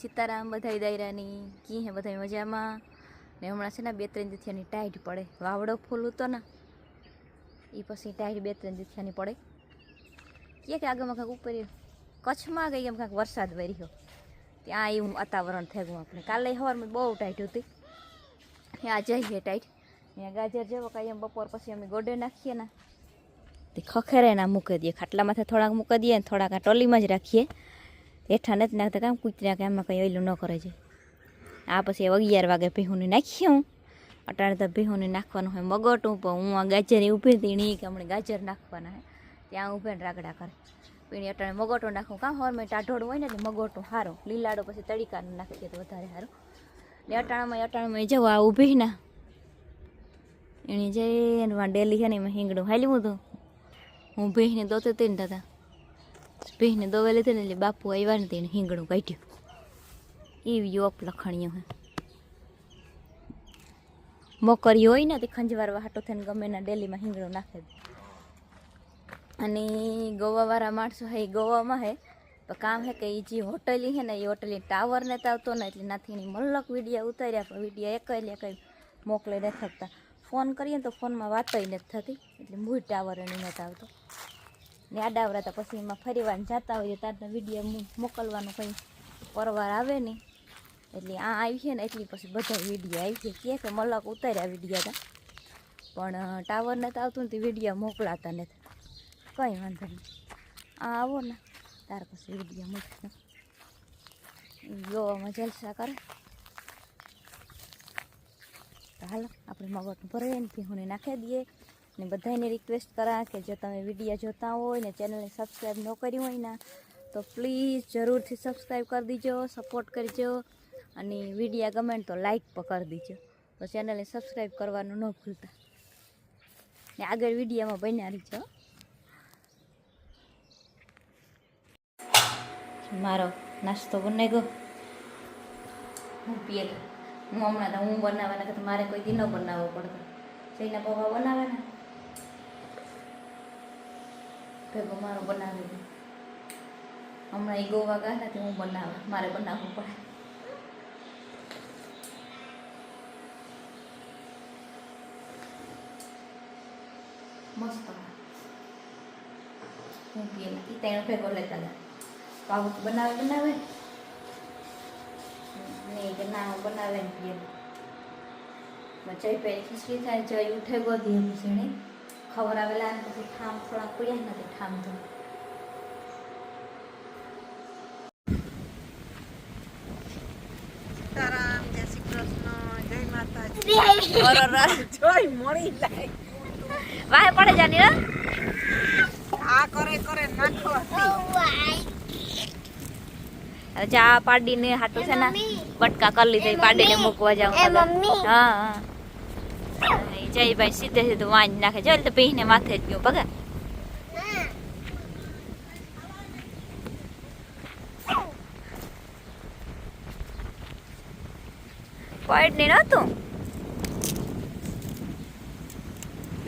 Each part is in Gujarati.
સીતારામ બધાય દાયરાની, કી હે બધાય મજામાં? ને હમણાં છે ને બે ત્રણ દીથિયાની ટાઈટ પડે. વાવડો ફૂલ હતો ને એ પછી ટાઈટ બે ત્રણ દીથિયાની પડે. કે કે આગળમાં કાંઈક ઉપર કચ્છમાં ગઈ એમ કાંઈક વરસાદ વર્યો ત્યાં એવું વાતાવરણ થઈ ગયું આપણે કાલે સવારમાં બહુ ટાઈટ હતી. ત્યાં જઈએ ટાઈટ. ત્યાં ગાજર જેવો કાંઈ એમ બપોર પછી અમે ગોડે નાખીએ ને, તે ખખેરે ના મૂકી દઈએ. ખાટલામાંથી થોડાક મૂકી દઈએ ને થોડાક આ ટોલીમાં જ રાખીએ. હેઠા નથી નાખતા કામ કૂતરા કે આમાં કંઈ ઓયલું ન કરે છે. આ પછી અગિયાર વાગે ભીહુંને હું. અટાણે તો ભીહુંને નાખવાનું હોય મગટું, પણ હું આ ગાજર ઊભી હતી ને કે હમણાં ગાજર નાખવાના હે. ત્યાં ઊભે ને રાગડા કરે. પીણી અટાણે મગોટો નાખું. કાં હોરમાં ટાઢોળું હોય ને એટલે મગોટું સારો લીલાડો પછી તડીકાનું નાખીએ તો વધારે સારું ને અટાણામાં અટાણામાં જવું આ ઊભી ના. એણે જઈને ડેલી છે ને એમાં હિંગડું હાલ્યું હતું. હું ભીહને દોતી હતી ને દાદા ભીહને દોવે લીધી ને એટલે બાપુ આવ્યા ને તેને હિંગણું કાઢ્યું. એ યોપ લખણીઓ હે. મોકરી હોય ને તે ખંજવાર હાટો થઈને ગમે એના ડેલીમાં હિંગણું નાખે. અને ગોવાવાળા માણસો હે ગોવામાં હે. તો કામ હે કે એ જે હોટલી હે ને એ હોટલી ટાવર ને આવતો ને એટલે નાથી મલક વિડીયા ઉતાર્યા, પણ વિડીયા એક એટલે કંઈ મોકલી નથી શકતા ફોન કરીએ તો ફોનમાં વાતોય નથી થતી, એટલે મૂળ ટાવર એની નથી આવતો. ને આડાવરા તો પછી એમાં ફરીવાર જતા હોઈએ તારનો વીડિયો મોકલવાનું કંઈ પરવાર આવે ને એટલે આ આવી છે ને એટલી પછી બધા વીડિયો આવી છે. કે કે મલક ઉતાર્યા વિડીયા હતા પણ ટાવર નથી આવતું ને તે વિડીયા મોકલાતા નથી. કંઈ વાંધો નહીં આ આવો ને. ત્યાર પછી વિડીયા મૂકશું. ગોવામાં જલસા કરે. તો હાલો, આપણે મગજનું ભરાઈને ભીહુંને નાખી દઈએ. ને બધાને રિક્વેસ્ટ કરા કે જો તમે વીડિયો જોતા હોય ને ચેનલને સબસ્ક્રાઈબ ન કરી હોય ને, તો પ્લીઝ જરૂરથી સબસ્ક્રાઈબ કરી દીજો સપોર્ટ કરજો અને વિડીયા ગમે તો લાઈક પણ કરી દીજો. તો ચેનલને સબસ્ક્રાઈબ કરવાનું ન ભૂલતા. ને આગળ વિડીયામાં બન્યા રહીજો. મારો નાસ્તો બનાવી ગયો. હું પીએ. હું હમણાં હું બનાવવાના કે મારે કોઈ દી ન બનાવવો પડતો. જઈને પપ્પા બનાવે ને ભેગો મારો બનાવી દે. હમણાં એ ગોવા ગયા તે હું બનાવે. મારે બનાવવું પડે. મસ્ત હું પીએલા એ તેનો ભેગો લેતા હતા તો તો બનાવે બનાવે? નહીં કે ના, હું બનાવે ને પીએ. જય પહેલી ખીચડી થાય, જય ઉઠે ગોધી પછી નહીં ખવડાવેલા ને પછી ઠામ થોડા પડ્યા નથી ઠામ તો સીતારામ જય શ્રી કૃષ્ણ જય માતાજી. જોઈ મળી જાય. વાહે પડે જાની આ કરે કરે નાખો ચા પાડીને હાટું છે ને બટકા કરી લીધા પાડીને મૂકવા જાવ હા હા. જયભાઈ સીધે સીધું વાંચ નાખે. જો તો પીને માથે જ ગયું પગા પોઈન્ટ નહીં નતું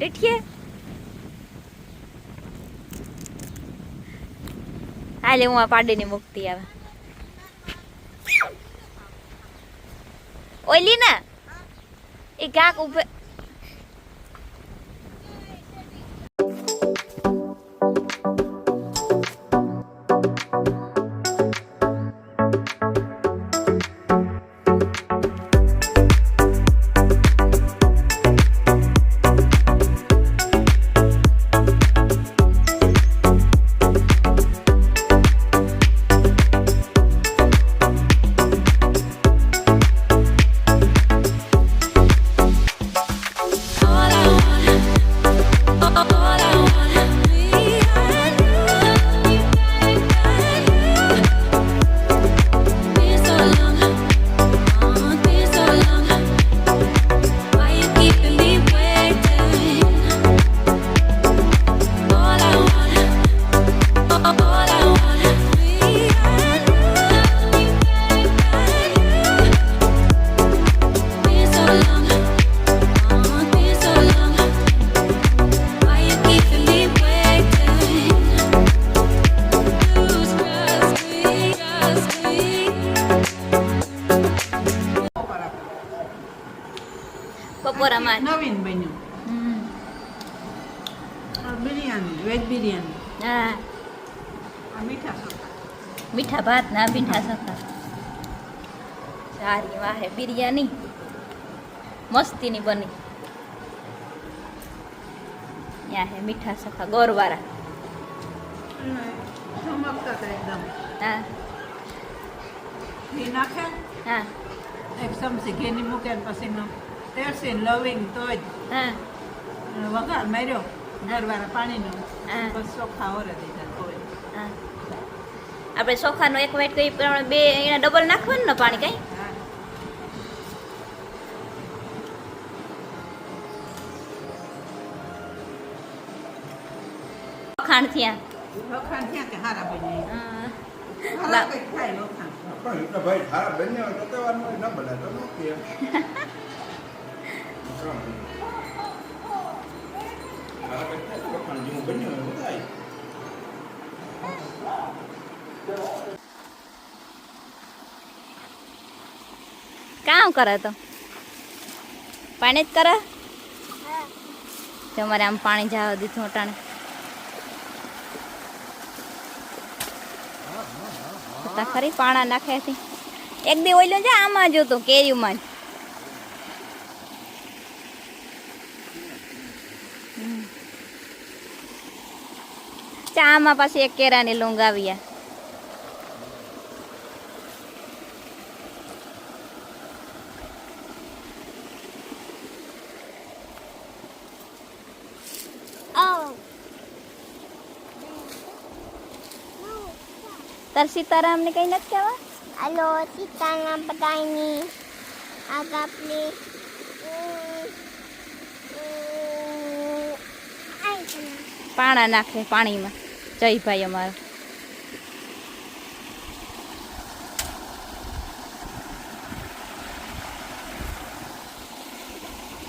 દેખીએ હાલે, હું આ પાડીને મુક્તિ આવે. ઓલી ના એ ક્યાંક ઉભે વેજ બિરયાની? હા મીઠા મીઠા ભાત ના મીઠા સખા સારી વાહે બિરયાની. મસ્તીની બની. ત્યાં હે મીઠા સખા ગોરવાળા એકદમ. હા. ઘી નાખે? હા. એક ચમચી ઘીની મૂકે ને પછી તેરસી લવિંગ તોય. હા. વઘાર માર્યો ઘરવાળા પાણીનો. આપણે ચોખાનો એક વાઇટ કઈ પ્રમાણે બે એના ડબલ નાખવાનું ને પાણી કઈ? વખાણ થયા. કે હારા બન્યા. હારા ભાઈ તો ન ન. કામ કરે તો? પાણી જ કરે? તમારે આમ પાણી જવા દીધું અટાણે તા ખરી પાણા નાખે છે. એક દી ઓઈલો છે આમાં જોતો કેરીમાં જ. હમ. ચામાં પાછી એક કેરાની લૂંગ આવ્યા તાર સીતારામને કઈ નથી કહેવા Halo, સીતાના બધાની આજ આપણે ઉમ, ઉમ, આઈ છે. પાણા નાખે પાણીમાં જયભાઈ અમારો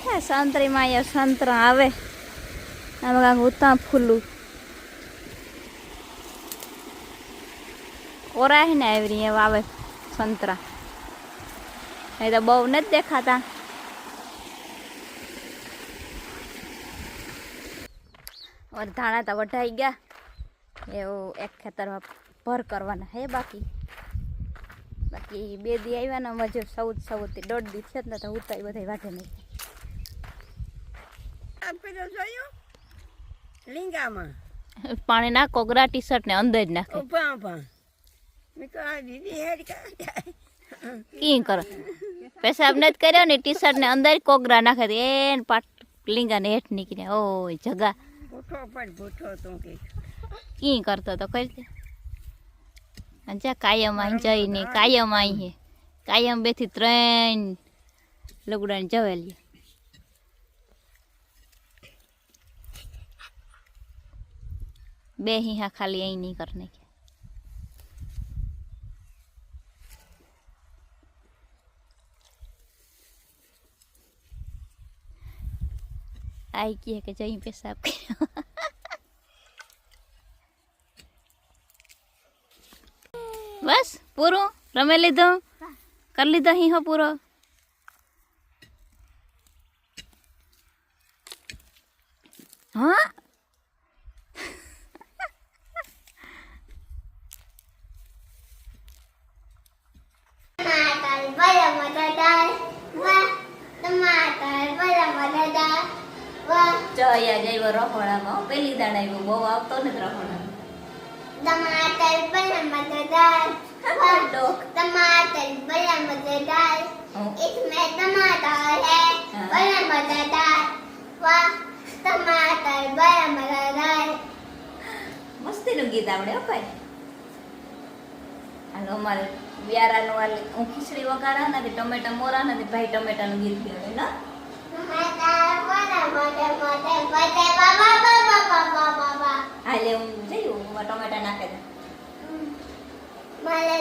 હે, સંતરીમાં અહીંયા સંતરા આવે આમાં કાંક ઉતા ફૂલું કોરા હે ને આવી રીતે વાવે સંતરા. નહીં તો બહુ નથી દેખાતા. ધાણા તો વઢાઈ ગયા. એવું એક ખેતરમાં ભર કરવાના હે બાકી. બાકી બે દી આવ્યા ને મજૂર સૌદ સૌદથી દોઢ દી છે ને તો ઉતાઈ બધા વાઢે નહીં. લીંગામાં. પાણી નાખો ગ્રા ટી શર્ટ ને અંદર જ નાખે. કાં જાય કી કરે પેશાબ નથી કર્યો ને ટી શર્ટ ને અંદર કોગરા નાખે તો એને પાટ લીંગા ને હેઠ નીકળે ઓય જગા ભૂઠો પણ ભૂઠો તું કે કી કરતો તો કરી દે અને જા કાયમ અહીં જઈને કાયમ અહીં હે કાયમ બેથી ત્રણ લગડાને જવેલી બે હિહા ખાલી અહીં નહીં કર નાખ્યા આઈ કહે કે જઈ પેશાબ કર્યો બસ પૂરું રમે લીધો કરી લીધો હિંહો પૂરો હા પેલી દાડ આવ્યો બહુ આવતો ને રખોડામાં ટમાટર બરાબર દાળ વાહ ડોક टमाटर बड़ा मजेदार हाँ। इसमें टमाटर है हाँ। बड़ा मजेदार वाह टमाटर बड़ा मजेदार મસ્તીનું ગીત આવડે હો ભાઈ હાલો અમારે વ્યારાનું આ હું ખીચડી વઘારા નથી ટમેટા મોરા નથી ભાઈ ટમેટાનું ગીત ગાવે ના હાલે હું જઈ હું ટમેટા નાખે મારે